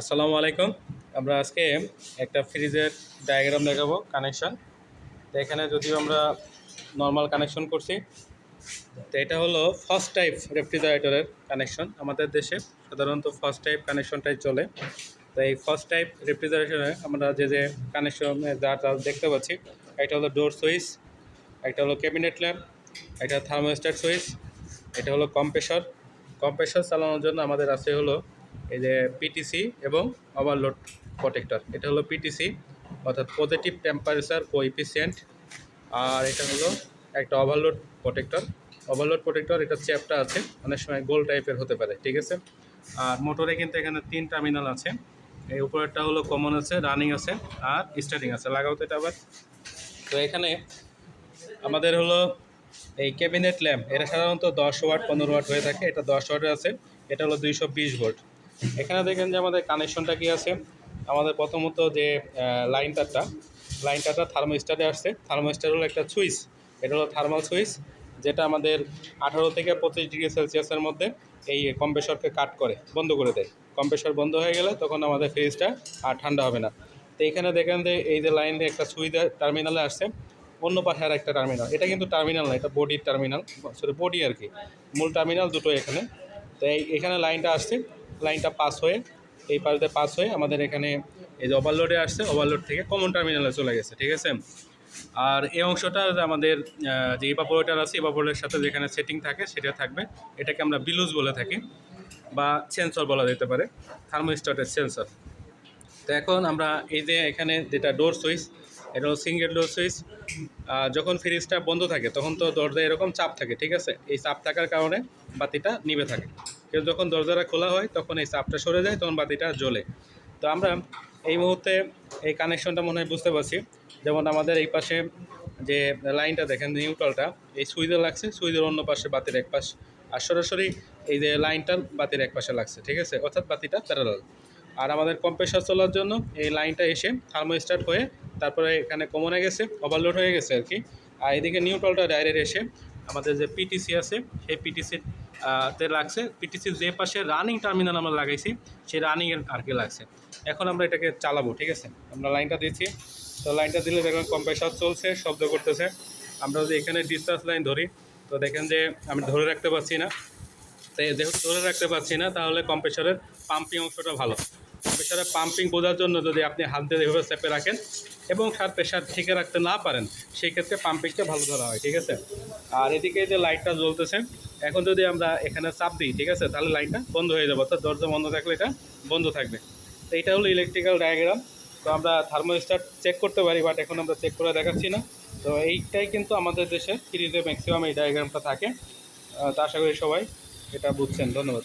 আসসালামু আলাইকুম। আমরা আজকে একটা ফ্রিজের ডায়াগ্রাম দেখাবো কানেকশন তো এখানে যদিও আমরা নর্মাল কানেকশন করছি, তো এটা হলো ফার্স্ট টাইপ রেফ্রিজারেটরের কানেকশন আমাদের দেশে। সাধারণত ফার্স্ট টাইপ কানেকশনটাই চলে। তো এই ফার্স্ট টাইপ রেফ্রিজারেশনে আমরা যে যে কানেকশন যা যা দেখতে পাচ্ছি একটা হলো ডোর সুইচ একটা হলো ক্যাবিনেট ল্যাম্প একটা থার্মোস্ট্যাট সুইচ এটা হলো কম্প্রেসর কম্প্রেসর চালানোর জন্য আমাদের আছে হলো এই যে পিটিসি এবং ওভারলোড প্রোটেক্টর এটা হলো পিটিসি অর্থাৎ পজিটিভ টেম্পারেচার কোএফিসিয়েন্ট আর এটা হলো একটা ওভারলোড প্রোটেক্টর ওভারলোড প্রোটেক্টর এটা চ্যাপটা আছে, অনেক সময় গোল টাইপের হতে পারে, ঠিক আছে? আর মোটরে কিন্তু এখানে তিন টার্মিনাল আছে, এই উপরেরটা হলো কমন আছে রানিং আছে, আর স্টার্টিং আছে, লাগাও তো এটা আবার। তো এখানে আমাদের হলো এই ক্যাবিনেট ল্যাম্প এটা সাধারণত দশ ওয়াট, পনেরো ওয়াট হয়ে থাকে, এটা দশ ওয়াটের আছে, এটা হলো দুইশো বিশ ভোল্ট এখানে দেখেন যে আমাদের কানেকশনটা কি আছে? আমাদের প্রথমত যে লাইন তারটা লাইন তারটা থার্মোস্টারে আসছে। থার্মোস্টার হলো একটা সুইচ এটা হলো থার্মাল সুইচ যেটা আমাদের আঠারো থেকে পঁচিশ ডিগ্রি সেলসিয়াসের মধ্যে এই কম্প্রেসরকে কাট করে, বন্ধ করে দেয়। কম্প্রেসর বন্ধ হয়ে গেলে তখন আমাদের ফ্রিজটা আর ঠান্ডা হবে না। তো এখানে দেখেন যে, এই যে লাইন একটা সুইচ টার্মিনালে আসছে, অন্য পাশে আর একটা টার্মিনাল এটা কিন্তু টার্মিনাল না, এটা বডির টার্মিনাল সরি বডি আর কি। মূল টার্মিনাল দুটো এখানে। তো এই, এখানে লাইনটা আসছে। লাইনটা পাস হয়ে, এই পাশে পাস হয়ে আমাদের এখানে এই যে ওভারলোডে আসছে ওভারলোড থেকে কমন টার্মিনালে চলে গেছে, ঠিক আছে? আর এই অংশটা আমাদের যে ইভাপোরেটার আছে ইভাপোরেটার সাথে যেখানে সেটিং থাকে, সেটা থাকবে। এটাকে আমরা বিলুজ বলে থাকি, বা সেন্সর বলা যেতে পারে থার্মোস্ট্যাটের সেন্সর তো এখন আমরা এই যে এখানে যেটা ডোর সুইচ এটা হলো সিঙ্গেল ডোর সুইচ যখন ফ্রিজটা বন্ধ থাকে, তখন তো দরজায় এরকম চাপ থাকে, ঠিক আছে? এই চাপ থাকার কারণে বাতিটা নিবে থাকে। কিন্তু যখন দরজাটা খোলা হয়, তখন এই চাপটা সরে যায়, তখন বাতিটা জ্বলে। তো আমরা এই মুহূর্তে এই কানেকশনটা মনে হয় বুঝতে পারছি। যেমন আমাদের এই পাশে যে লাইনটা দেখেন নিউট্রালটা এই সুইচে লাগছে, সুইচের অন্য পাশে বাতির এক পাশ, আর সরাসরি এই যে লাইনটা বাতির এক পাশে লাগছে, ঠিক আছে? অর্থাৎ বাতিটা প্যারালাল আর আমাদের কম্প্রেসার চলার জন্য এই লাইনটা এসে থার্মো স্টার্ট হয়ে, তারপরে এখানে কমনে গেছে ওভারলোড হয়ে গেছে আর কি। আর এদিকে নিউট্রালটা ডাইরেক্ট এসে আমাদের যে পিটিসি আছে, সেই পিটিসি তে লাগছে। পিটিসির যে পাশে রানিং টার্মিনাল আমরা লাগাইছি, সেই রানিংয়ের আর কি লাগছে। এখন আমরা এটাকে চালাবো, ঠিক আছে? আমরা লাইনটা দিচ্ছি। তো লাইনটা দিলে দেখবেন কম্প্রেসার চলছে, শব্দ করতেছে। আমরা যদি এখানে ডিসচার্জ লাইন ধরি, তো দেখেন যে আমি ধরে রাখতে পারছি না। তাই যেহেতু ধরে রাখতে পারছি না, তাহলে কম্প্রেসারের পাম্পিং অংশটা ভালো। কম্প্রেসারের পাম্পিং বোঝার জন্য যদি আপনি হাত দিয়ে এভাবে চেপে রাখেন এবং সার প্রেশার ঠিক রাখতে না পারেন সেই ক্ষেত্রে পাম্পিংটা ভালো ধরা হয়, ঠিক আছে? আর এদিকে যে লাইটটা জ্বলতেছে, এখন যদি আমরা এখানে চাপ দিই, ঠিক আছে, তাহলে লাইনটা বন্ধ হয়ে যাবে, অর্থাৎ দরজা বন্ধ থাকলে এটা বন্ধ থাকবে। তো এটা হলো ইলেকট্রিক্যাল ডায়াগ্রাম তো আমরা থার্মোস্টার চেক করতে পারি বাট এখন আমরা চেক করে দেখাচ্ছি না। তো এইটাই কিন্তু আমাদের দেশে ফ্রিজে ম্যাক্সিমাম এই ডায়াগ্রামটা থাকে। তো আশা করি সবাই এটা বুঝছেন। ধন্যবাদ।